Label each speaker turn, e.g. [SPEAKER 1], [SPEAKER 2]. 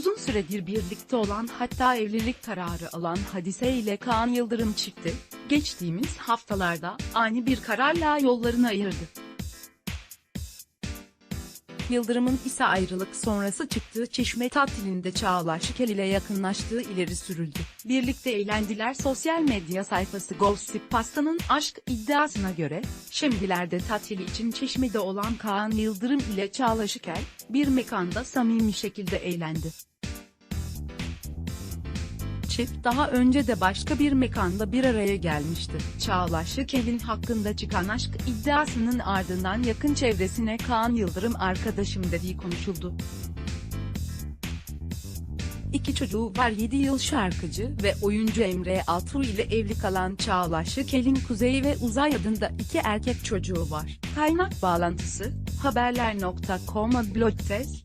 [SPEAKER 1] süredir birlikte olan hatta evlilik kararı alan Hadise ile Kaan Yıldırım çifti, geçtiğimiz haftalarda ani bir kararla yollarını ayırdı. Yıldırım'ın ise ayrılık sonrası çıktığı çeşme tatilinde Çağla Şikel ile yakınlaştığı ileri sürüldü. Birlikte eğlendiler sosyal medya sayfası Gossip Pasta'nın aşk iddiasına göre, şimdilerde tatil için çeşmede olan Kaan Yıldırım ile Çağla Şikel, bir mekanda samimi şekilde eğlendi. Çift daha önce de başka bir mekanda bir araya gelmişti. Çağla Şikel'in hakkında çıkan aşk iddiasının ardından yakın çevresine Kaan Yıldırım arkadaşım dediği konuşuldu. İki çocuğu var 7 yıl şarkıcı ve oyuncu Emre Altun ile evli kalan Çağla Şikel'in Kuzey ve Uzay adında iki erkek çocuğu var. Kaynak bağlantısı, haberler.com'a blog tez,